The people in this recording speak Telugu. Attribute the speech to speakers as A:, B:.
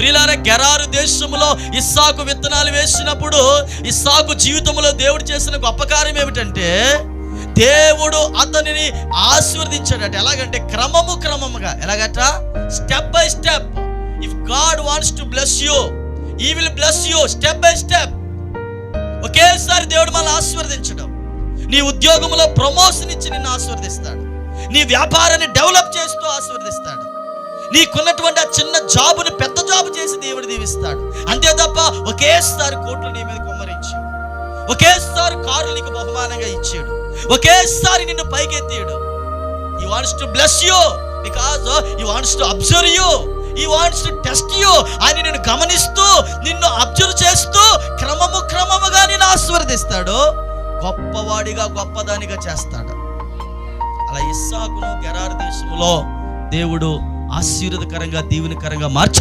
A: ప్రిలార గెరారు దేశములో ఇస్సాకు విత్తనాలు వేసినప్పుడు ఇస్సాకు జీవితంలో దేవుడు చేసిన గొప్ప కార్యం ఏమిటంటే దేవుడు అతనిని ఆశీర్వదించాడట. ఎలాగంటే క్రమము క్రమముగా. ఎలాగట? Step by step if God wants to bless you he will bless you step by step ఒకేసారి దేవుడు మనల్ని ఆశీర్వదించడం. నీ ఉద్యోగంలో ప్రమోషన్ ఇచ్చి నిన్ను ఆశీర్వదిస్తాడు. నీ వ్యాపారాన్ని డెవలప్ చేస్తూ ఆశీర్వదిస్తాడు. నీకున్నటువంటి ఆ చిన్న జాబుని పెద్ద చేస్తాడు. అంతే తప్ప ఒకేసారి కోట్లు నీ మీద కుమ్మరించాడు ఒకేసారి కారు నీకు బహుమానంగా ఇచ్చాడు ఒకేసారి నిన్ను పైకెత్తాడు. He wants to bless you because he wants to observe you he wants to test you ఆయన నిన్ను గమనిస్తూ నిన్ను అబ్జర్వ్ చేస్తూ క్రమము క్రమముగా నిన్ను ఆశీర్వదిస్తాడు. గొప్పవాడిగా గొప్పదానిగా చేస్తాడు. అలా ఇస్సాకును గెరారు దేశంలో దేవుడు ఆశీర్వదకరంగా దీవెనకరంగా మార్చాడు.